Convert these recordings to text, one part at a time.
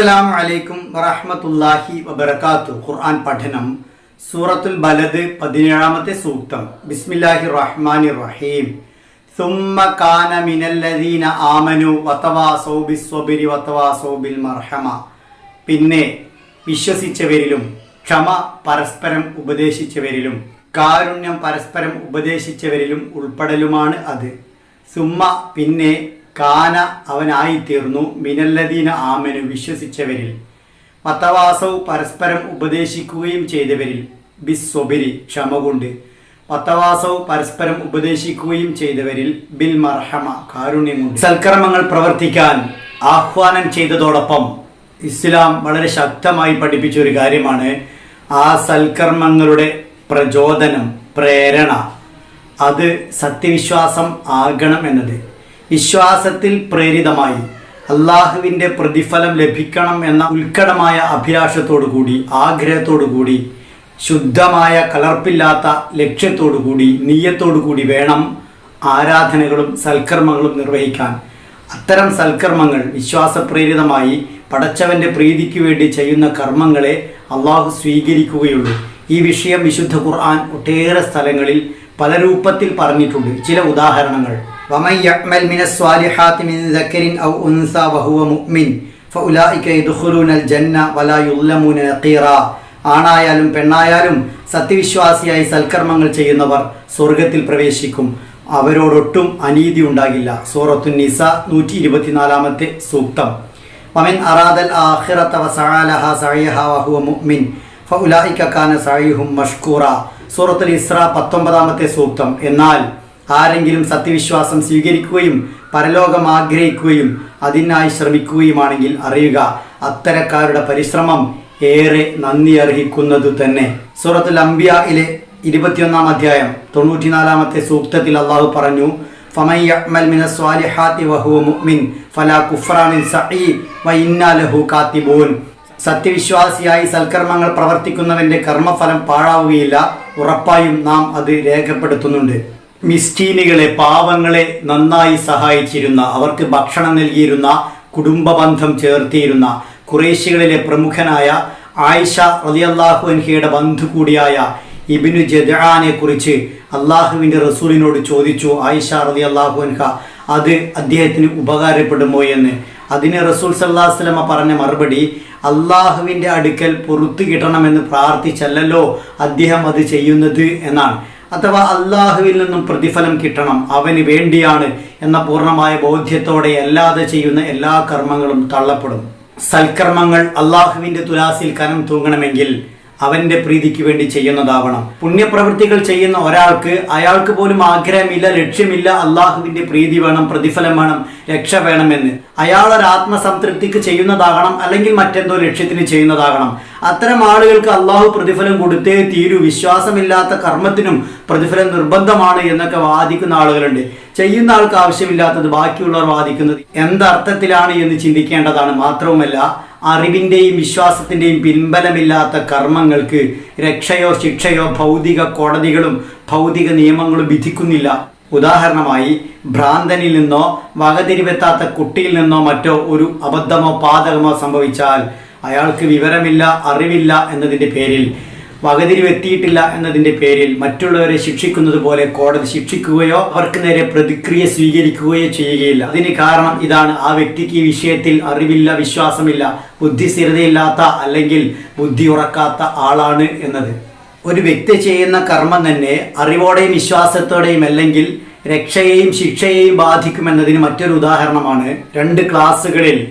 അസ്സലാമു വലൈക്കും വറഹ്മത്തുള്ളാഹി വബർക്കാത്തു ഖുർആൻ പഠനം സൂറത്തുൽ ബലദ് പതിനേഴാമത്തെ സൂക്തം. ബിസ്മില്ലാഹി റഹ്മാനി റഹീം ثم കാന من ആമനു آمنوا وتواصوا بالصبر وتواصوا മർഹമ പിന്നെ വിശ്വസിച്ചവരിലും ക്ഷമ പരസ്പരം ഉപദേശിച്ചവരിലും കാരുണ്യം പരസ്പരം ഉപദേശിച്ചവരിലും ഉൾപ്പെടലുമാണ് അത്. സുമ്മ പിന്നെ കാന അവനായിത്തീർന്നു മിനല്ലദീന ആമനു വിശ്വസിച്ചവരിൽ. പത്തവാസവും പരസ്പരം ഉപദേശിക്കുകയും ചെയ്തവരിൽ ബിസ്വബിരി ക്ഷമ കൊണ്ട് പത്തവാസവും പരസ്പരം ഉപദേശിക്കുകയും ചെയ്തവരിൽ ബിൽ മർഹമ കാരുണ്യം കൊണ്ട് സൽക്കർമ്മങ്ങൾ പ്രവർത്തിക്കാൻ ആഹ്വാനം ചെയ്തതോടൊപ്പം ഇസ്ലാം വളരെ ശക്തമായി പഠിപ്പിച്ച ഒരു കാര്യമാണ് ആ സൽക്കർമ്മങ്ങളുടെ പ്രചോദനം പ്രേരണ. അത് സത്യവിശ്വാസം ആകണം എന്നത്. വിശ്വാസത്തിൽ പ്രേരിതമായി. അള്ളാഹുവിന്റെ പ്രതിഫലം ലഭിക്കണം എന്ന ഉത്കടമായ അഭിലാഷത്തോടു കൂടി ആഗ്രഹത്തോടു കൂടി ശുദ്ധമായ കലർപ്പില്ലാത്ത ലക്ഷ്യത്തോടു കൂടി നീയത്തോടു കൂടി വേണം ആരാധനകളും സൽക്കർമ്മങ്ങളും നിർവഹിക്കാൻ. അത്തരം സൽക്കർമ്മങ്ങൾ വിശ്വാസപ്രേരിതമായി പടച്ചവന്റെ പ്രീതിക്ക് വേണ്ടി ചെയ്യുന്ന കർമ്മങ്ങളെ അള്ളാഹു സ്വീകരിക്കുകയുള്ളൂ. ഈ വിഷയം വിശുദ്ധ ഖുർആൻ ഒട്ടേറെ സ്ഥലങ്ങളിൽ പല രൂപത്തിൽ പറഞ്ഞിട്ടുണ്ട്. ചില ഉദാഹരണങ്ങൾ. വമൻ يعمل من الصالحات من ذكر ഔ أنثى وهو مؤمن فأولئك يدخلون ജന്ന ولا يظلمون نقيرا. ആണായാലും പെണ്ണായാലും സത്യവിശ്വാസിയായി സൽക്കർമ്മങ്ങൾ ചെയ്യുന്നവർ സ്വർഗത്തിൽ പ്രവേശിക്കും. അവരോടൊട്ടും അനീതി ഉണ്ടാകില്ല. സൂറത്തു നിസ നൂറ്റി ഇരുപത്തിനാലാമത്തെ സൂക്തം. വമിൻ അറാദൽ ആഹിറത്തവ സഹാലഹ സഅയഹ വഹുവ മുഅ്മിൻ ഫഉലൈക കാന സഅയുഹും മഷ്കൂറ. സൂറത്തുൽ ഇസ്ര പത്തൊമ്പതാമത്തെ സൂക്തം. എന്നാൽ ആരെങ്കിലും സത്യവിശ്വാസം സ്വീകരിക്കുകയും പരലോകം ആഗ്രഹിക്കുകയും അതിനായി ശ്രമിക്കുകയുമാണെങ്കിൽ അറിയുക അത്തരക്കാരുടെ പരിശ്രമം ഏറെ നന്ദി അർഹിക്കുന്നത് തന്നെ. സൂറത്തുൽ അംബിയയിലെ ഇരുപത്തിയൊന്നാം അധ്യായം തൊണ്ണൂറ്റിനാലാമത്തെ സൂക്തത്തിൽ അള്ളാഹു പറഞ്ഞു സത്യവിശ്വാസിയായി സൽക്കർമ്മങ്ങൾ പ്രവർത്തിക്കുന്നവന്റെ കർമ്മഫലം പാഴാവുകയില്ല. ഉറപ്പായും നാം അത് രേഖപ്പെടുത്തുന്നുണ്ട്. മിസ്റ്റീനുകളെ പാവങ്ങളെ നന്നായി സഹായിച്ചിരുന്ന അവർക്ക് ഭക്ഷണം നൽകിയിരുന്ന കുടുംബ ബന്ധം ചേർത്തിയിരുന്ന കുറേശികളിലെ പ്രമുഖനായ ആയിഷ റളിയല്ലാഹു അൻഹയുടെ ബന്ധു കൂടിയായ ഇബിനു ജദാനെ കുറിച്ച് അള്ളാഹുവിന്റെ റസൂലിനോട് ചോദിച്ചു ആയിഷ റളിയല്ലാഹു അൻഹ അത് അദ്ദേഹത്തിന് ഉപകാരപ്പെടുമോ എന്ന്? അതിന് റസൂൽ സല്ലാസ്ലമ പറഞ്ഞ മറുപടി അള്ളാഹുവിന്റെ അടുക്കൽ പുറത്തു കിട്ടണമെന്ന് പ്രാർത്ഥിച്ചല്ലല്ലോ അദ്ദേഹം അത് ചെയ്യുന്നത് എന്നാണ്. അഥവാ അള്ളാഹുവിൽ നിന്നും പ്രതിഫലം കിട്ടണം അവന് വേണ്ടിയാണ് എന്ന പൂർണമായ ബോധ്യത്തോടെ അല്ലാതെ ചെയ്യുന്ന എല്ലാ കർമ്മങ്ങളും തള്ളപ്പെടും. സൽക്കർമ്മങ്ങൾ അള്ളാഹുവിന്റെ തുലാസിൽ കനം തൂങ്ങണമെങ്കിൽ അവന്റെ പ്രീതിക്ക് വേണ്ടി ചെയ്യുന്നതാവണം. പുണ്യപ്രവൃത്തികൾ ചെയ്യുന്ന ഒരാൾക്ക് അയാൾക്ക് പോലും ആഗ്രഹമില്ല ലക്ഷ്യമില്ല അള്ളാഹുവിന്റെ പ്രീതി വേണം പ്രതിഫലം വേണം രക്ഷ വേണമെന്ന്. അയാൾ ഒരു ആത്മസംതൃപ്തിക്ക് ചെയ്യുന്നതാകണം അല്ലെങ്കിൽ മറ്റെന്തോ ലക്ഷ്യത്തിന് ചെയ്യുന്നതാകണം. അത്തരം ആളുകൾക്ക് അള്ളാഹു പ്രതിഫലം കൊടുത്തേ തീരൂ. വിശ്വാസമില്ലാത്ത കർമ്മത്തിനും പ്രതിഫലം നിർബന്ധമാണ് എന്നൊക്കെ വാദിക്കുന്ന ആളുകളുണ്ട്. ചെയ്യുന്ന ആൾക്ക് ആവശ്യമില്ലാത്തത് ബാക്കിയുള്ളവർ വാദിക്കുന്നത് എന്തർത്ഥത്തിലാണ് എന്ന് ചിന്തിക്കേണ്ടതാണ്. മാത്രവുമല്ല അറിവിന്റെയും വിശ്വാസത്തിന്റെയും പിൻബലമില്ലാത്ത കർമ്മങ്ങൾക്ക് രക്ഷയോ ശിക്ഷയോ ഭൗതിക കോടതികളും ഭൗതിക നിയമങ്ങളും വിധിക്കുന്നില്ല. ഉദാഹരണമായി ഭ്രാന്തനിൽ നിന്നോ വകതിരിവെത്താത്ത കുട്ടിയിൽ നിന്നോ മറ്റോ ഒരു അബദ്ധമോ പാതകമോ സംഭവിച്ചാൽ അയാൾക്ക് വിവരമില്ല അറിവില്ല എന്നതിന്റെ പേരിൽ വകതിരിവെത്തിയിട്ടില്ല എന്നതിന്റെ പേരിൽ മറ്റുള്ളവരെ ശിക്ഷിക്കുന്നത് പോലെ കോടതി ശിക്ഷിക്കുകയോ അവർക്ക് നേരെ പ്രതിക്രിയ സ്വീകരിക്കുകയോ ചെയ്യുകയില്ല. അതിന് കാരണം ഇതാണ്. ആ വ്യക്തിക്ക് ഈ വിഷയത്തിൽ അറിവില്ല വിശ്വാസമില്ല ബുദ്ധിസ്ഥിരതയില്ലാത്ത അല്ലെങ്കിൽ ബുദ്ധി ഉറക്കാത്ത ആളാണ് എന്നത്. ഒരു വ്യക്തി ചെയ്യുന്ന കർമ്മം തന്നെ അറിവോടെയും വിശ്വാസത്തോടെയും അല്ലെങ്കിൽ രക്ഷയെയും ശിക്ഷയെയും ബാധിക്കുമെന്നതിന് മറ്റൊരു ഉദാഹരണമാണ്. രണ്ട് ക്ലാസ്സുകളിൽ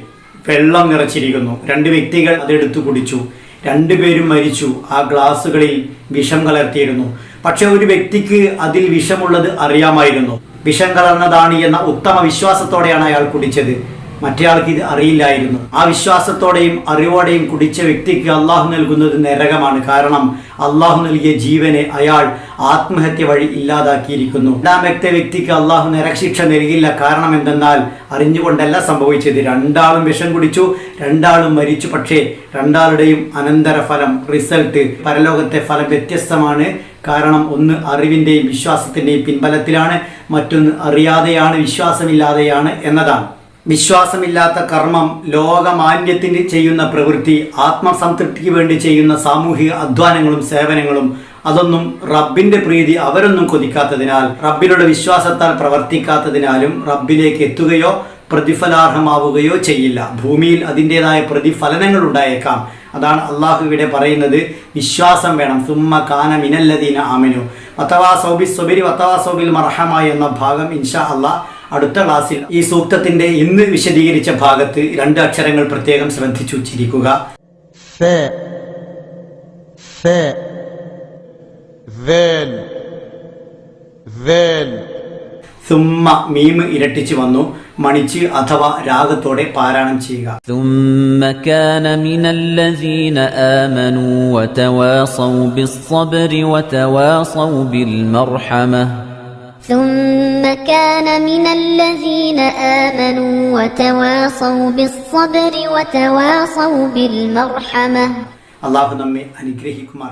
വെള്ളം നിറച്ചിരിക്കുന്നു. രണ്ട് വ്യക്തികൾ അതെടുത്തു കുടിച്ചു. രണ്ടുപേരും മരിച്ചു. ആ ഗ്ലാസ്സുകളിൽ വിഷം കലർത്തിയിരുന്നു. പക്ഷെ ഒരു വ്യക്തിക്ക് അതിൽ വിഷമുള്ളത് അറിയാമായിരുന്നു. വിഷം കലർന്നതാണ് എന്ന ഉത്തമ വിശ്വാസത്തോടെയാണ് അയാൾ കുടിച്ചത്. മറ്റേയാൾക്ക് ഇത് അറിയില്ലായിരുന്നു. ആ വിശ്വാസത്തോടെയും അറിവോടെയും കുടിച്ച വ്യക്തിക്ക് അള്ളാഹു നൽകുന്നത് നരകമാണ്. കാരണം അള്ളാഹു നൽകിയ ജീവനെ അയാൾ ആത്മഹത്യ വഴി ഇല്ലാതാക്കിയിരിക്കുന്നു. രണ്ടാമത്തെ വ്യക്തിക്ക് അള്ളാഹു നരകശിക്ഷ നൽകില്ല. കാരണം എന്തെന്നാൽ അറിഞ്ഞുകൊണ്ടല്ല സംഭവിച്ചത്. രണ്ടാളും വിഷം കുടിച്ചു രണ്ടാളും മരിച്ചു. പക്ഷേ രണ്ടാളുടെയും അനന്തരഫലം റിസൾട്ട് പരലോകത്തെ ഫലം വ്യത്യസ്തമാണ്. കാരണം ഒന്ന് അറിവിന്റെയും വിശ്വാസത്തിന്റെയും പിൻബലത്തിലാണ് മറ്റൊന്ന് അറിയാതെയാണ് വിശ്വാസമില്ലാതെയാണ് എന്നതാണ്. വിശ്വാസമില്ലാത്ത കർമ്മം ലോകമാന്യത്തിന് ചെയ്യുന്ന പ്രവൃത്തി ആത്മസംതൃപ്തിക്ക് വേണ്ടി ചെയ്യുന്ന സാമൂഹിക അധ്വാനങ്ങളും സേവനങ്ങളും അതൊന്നും റബ്ബിന്റെ പ്രീതി അവരൊന്നും കൊതിക്കാത്തതിനാൽ റബ്ബിലുള്ള വിശ്വാസത്താൽ പ്രവർത്തിക്കാത്തതിനാലും റബ്ബിലേക്ക് എത്തുകയോ പ്രതിഫലാർഹമാവുകയോ ചെയ്യില്ല. ഭൂമിയിൽ അതിന്റെതായ പ്രതിഫലനങ്ങൾ ഉണ്ടായേക്കാം. അതാണ് അള്ളാഹു ഇവിടെ പറയുന്നത്. വിശ്വാസം വേണം. സുമ്മ കാന മിനല്ലദീന ആമിനു. വത്തവാ സൗബി സുബിരി വത്തവാ സൗബിൽ മർഹമായി എന്ന ഭാഗം ഇൻഷാ അള്ളാഹ് അടുത്ത ക്ലാസ്സിൽ ഈ സൂക്തത്തിന്റെ ഇന്ന് വിശദീകരിച്ച ഭാഗത്ത് രണ്ട് അക്ഷരങ്ങൾ പ്രത്യേകം ശ്രദ്ധിച്ചു ഉച്ചരിക്കുക ثاء ثاء ذال ذال സുമ്മ മീമ് ഇരട്ടിച്ചു വന്നു മണിച്ച് അഥവാ രാഗത്തോടെ പാരായണം ചെയ്യുക ثم كان من الذين آمنوا وتواصوا بالصبر وتواصوا بالمرحمة ثم كان من الذين آمنوا وتواصوا بالصبر وتواصوا بالمرحمة. الله نمي أني كريهكم